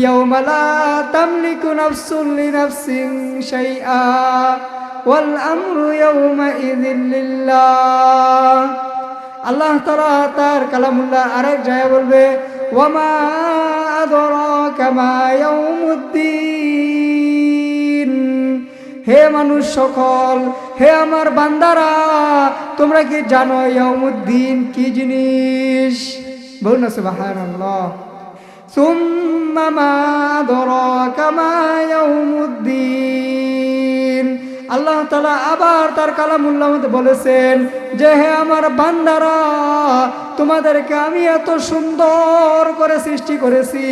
يوم لا تملك نفس لنفس شيئا والأمر يومئذ لله আল্লাহ তারা তার কালামুল্লাহ আরেক জায়গায় বলবে ওয়ামা আদরাকা মা ইয়াউমুদ্দিন হে মানুষ সকল হে আমার বান্দারা তোমরা কি জানো ইয়াউমুদ্দিন কি জিনিস বলুন না সুবহানাল্লাহ ثم ما أدراك ما يوم الدين আল্লাহ তালা আবার তার কালামুল্লাহ মধ্যে বলেছেন যে হে আমার বান্দারা তোমাদেরকে আমি এত সুন্দর করে সৃষ্টি করেছি,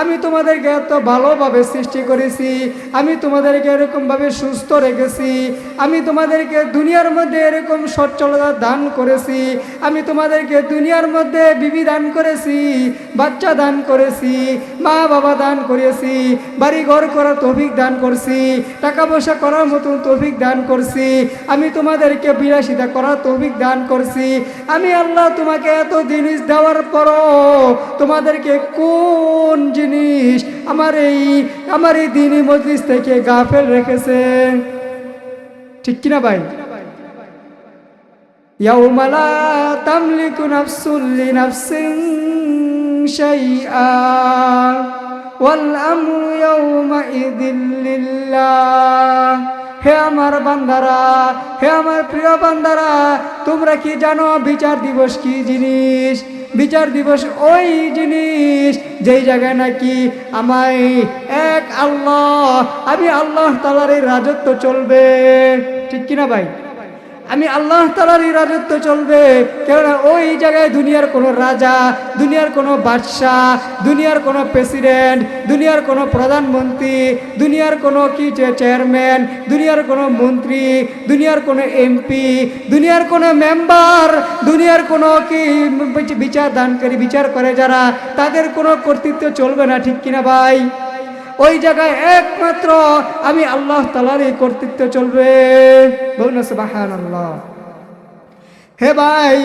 আমি তোমাদেরকে এত ভালোভাবে সৃষ্টি করেছি, আমি তোমাদেরকে এরকমভাবে সুস্থ রেখেছি, আমি তোমাদেরকে দুনিয়ার মধ্যে এরকম সচ্ছলতা দান করেছি, আমি তোমাদেরকে দুনিয়ার মধ্যে বিবি দান করেছি, বাচ্চা দান করেছি, মা বাবা দান করেছি বাড়ি ঘর করার তৌফিক দান করছি, টাকা পয়সা করার মতন তৌফিক দান করছি, আমি তোমাদেরকে বিলাসিতা করার তৌফিক দান করছি, আমি আল্লাহ তোমাকে এত জিনিস দেওয়ার পরও তোমাদেরকে কোন জিনিস আমার এই আমার এই দিনই মজলিস থেকে গাফেল রেখেছে? ঠিক কিনা ভাই? ইয়াউমালা তামলিকু ওয়াল হে আমার বান্দারা, হে আমার প্রিয় বান্দারা, তোমরা কি জানো বিচার দিবস কি জিনিস? বিচার দিবস ওই জিনিস যেই জায়গায় নাকি আমায় এক আল্লাহ, আমি আল্লাহ তালার এই রাজত্ব চলবে। ঠিক কিনা ভাই? আমি আল্লাহ তালারই রাজত্ব চলবে। কেননা ওই জায়গায় দুনিয়ার কোনো রাজা, দুনিয়ার কোনো বাদশাহ, দুনিয়ার কোনো প্রেসিডেন্ট, দুনিয়ার কোনো প্রধানমন্ত্রী, দুনিয়ার কোনো কি চেয়ারম্যান, দুনিয়ার কোনো মন্ত্রী, দুনিয়ার কোনো এমপি, দুনিয়ার কোনো মেম্বার, দুনিয়ার কোনো কি বিচার দানকারী বিচার করে যারা, তাদের কোনো কর্তৃত্ব চলবে না, ঠিক কিনা ভাই? ওই জায়গায় একমাত্র আমি আল্লাহ তালারই কর্তৃত্ব চলবে। বলুন আল্লাহ হে ভাই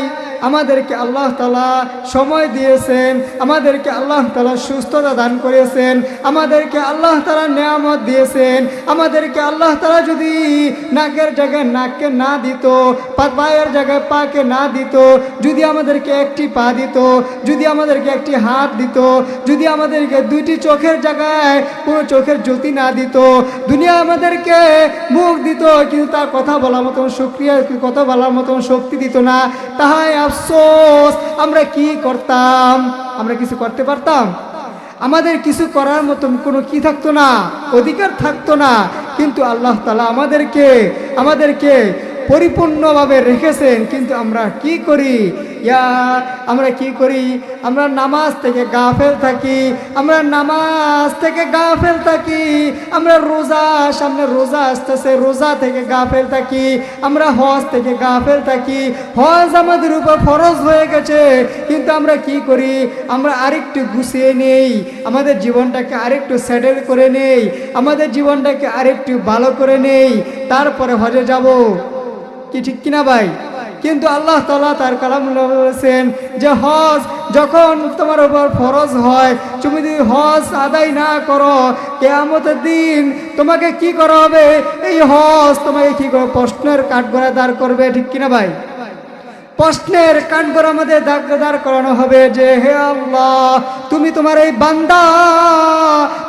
আমাদেরকে আল্লাহ তালা সময় দিয়েছেন, আমাদেরকে আল্লাহ তালা সুস্থতা দান করেছেন, আমাদেরকে আল্লাহ তালা নিয়ামত দিয়েছেন, আমাদেরকে আল্লাহ তালা যদি নাকের জায়গায় নাককে না দিত পায়ের জায়গায় পাকে না দিত, যদি আমাদেরকে একটি পা দিত, যদি আমাদেরকে একটি হাত দিত, যদি আমাদেরকে দুইটি চোখের জায়গায় কোনো চোখের জ্যোতি না দিত, দুনিয়া আমাদেরকে মুখ দিত, কিন্তু তার কথা বলার মতন সক্রিয় কথা বলার মতন শক্তি দিত না। তাহাই আফসোস, আমরা কি করতাম? আমরা কিছু করতে পারতাম? আমাদের কিছু করার মতন কোনো কি থাকতো না? অধিকার থাকতো না। কিন্তু আল্লাহ তালা আমাদেরকে আমাদেরকে পরিপূর্ণভাবে রেখেছেন, কিন্তু আমরা কি করি? ইয়া, আমরা কি করি? আমরা নামাজ থেকে গাফেল থাকি, আমরা নামাজ থেকে গাফেল থাকি, আমরা রোজা, সামনে রোজা আসতেছে, রোজা থেকে গাফেল থাকি, আমরা হজ থেকে গাফেল থাকি। হজ আমাদের উপর ফরজ হয়ে গেছে, কিন্তু আমরা কি করি? আমরা আরেকটু গুছিয়ে নেই, আমাদের জীবনটাকে আরেকটু সেটেল করে নেই, আমাদের জীবনটাকে আরেকটু ভালো করে নেই, তারপরে হজে যাব। কি ঠিক কিনা ভাই? কিন্তু আল্লাহ তালা তার কালাম বলেছেন যে হজ যখন তোমার উপর ফরজ হয়, তুমি যদি হজ আদায় না করো, কেয়ামতের দিন তোমাকে কি করা হবে? এই হজ তোমাকে কি প্রশ্নের কাঠগড়ায় দাঁড় করবে ঠিক কিনা ভাই? প্রশ্নের কাঠগড়ার মধ্যে দাঁড় করানো হবে যে হে আল্লাহ, তুমি তোমার এই বান্দা,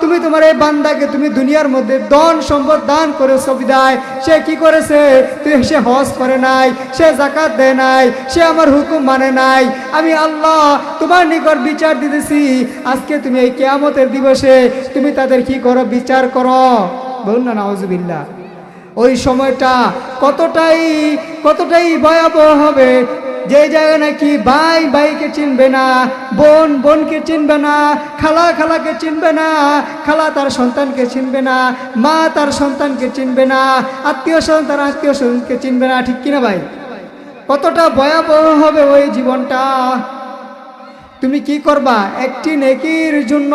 তুমি তোমার এই বান্দাকে তুমি দুনিয়ার মধ্যে দন সম্পদ দান করেছ বিদায়। সে কি করেছে? তুই সে হজ করে নাই, সে জাকাত দেয় নাই, সে আমার হুকুম মানে নাই। আমি আল্লাহ তোমার নিকট বিচার দিতেছি, আজকে তুমি এই কেয়ামতের দিবসে তুমি তাদের কি করো? বিচার করো। বলুন না নওয়াজবিল্লা ওই সময়টা কতটাই কতটাই ভয়াবহ হবে? যে জায়গায় নাকি ভাই ভাইকে চিনবে না, বোন বোনকে চিনবে না, খালা খালাকে চিনবে না, খালা তার সন্তানকে চিনবে না, মা তার সন্তানকে চিনবে না, আত্মীয় স্বজন তার আত্মীয় স্বজনকে চিনবে না, ঠিক কিনা ভাই? কতটা ভয়াবহ হবে ওই জীবনটা। তুমি কি করবা? একটি নেকির জন্য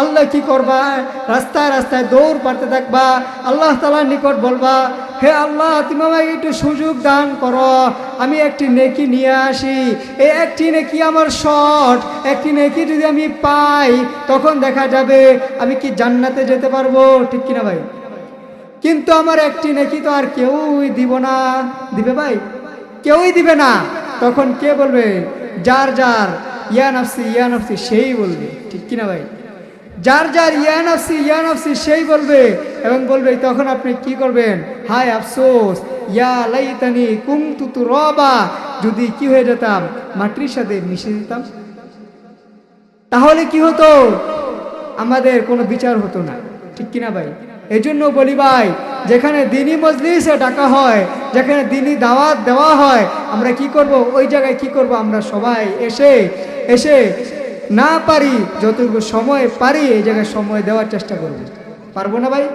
আল্লাহ কি করবা? রাস্তায় রাস্তায় দৌড় পারতে থাকবা, আল্লাহ তালার নিকট বলবা হে আল্লাহ, তুমি আমাকে একটু সুযোগ দান করো। আমি একটি নেকি নিয়ে আসি। এই একটি নেকি আমার শর্ট একটি নেকি যদি আমি পাই, তখন দেখা যাবে আমি কি জান্নাতে যেতে পারব, ঠিক কিনা ভাই? কিন্তু আমার একটি নেকি তো আর কেউই দিব না। দিবে ভাই? কেউই দিবে না। তখন কে বলবে? যার যার। ইয়া নাফসি ইয়া নাফসি, সেই বলবে। ঠিক কিনা ভাই? যার যার ইয়া নাফসি ইয়া নাফসি সেই বলবে এবং বলবে, তখন আপনি কি করবেন? হায় আফসোস, ইয়া লাইতানি কুমতু তু রবা যদি কি হয়ে যেতাম, মাটির সাথে মিশে যেতাম। তাহলে কি হতো? আমাদের কোনো বিচার হতো না। ঠিক কিনা ভাই? এই জন্য বলি ভাই, যেখানে দিনী মজলিসে ডাকা হয়, যেখানে দিনী দাওয়াত দেওয়া হয়, আমরা কি করব? ওই জায়গায় কি করব? আমরা সবাই এসে এসে না পারি, যতটুকু সময় পারি, এই জায়গায় সময় দেওয়ার চেষ্টা করব। পারব না ভাই?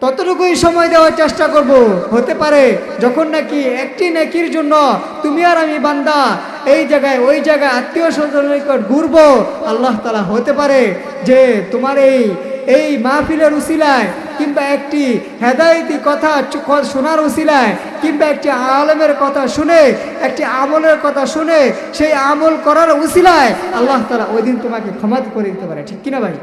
ততটুকুই সময় দেওয়ার চেষ্টা করব। হতে পারে যখন নাকি একটি নেকির জন্য তুমি আর আমি বান্দা এই জায়গায়, ওই জায়গায় আত্মীয় স্বজনের নিকট ঘুরবো, আল্লাহ তালা হতে পারে যে তোমার এই এই মাহফিলের উসিলায় কিংবা একটি হেদায়তি কথা শোনার উসিলায় কিংবা একটি আলমের কথা শুনে, একটি আমলের কথা শুনে, সেই আমল করার উসিলায় আল্লাহ তালা ওই দিন তোমাকে ক্ষমা করে দিতে পারে। ঠিক কিনা ভাই?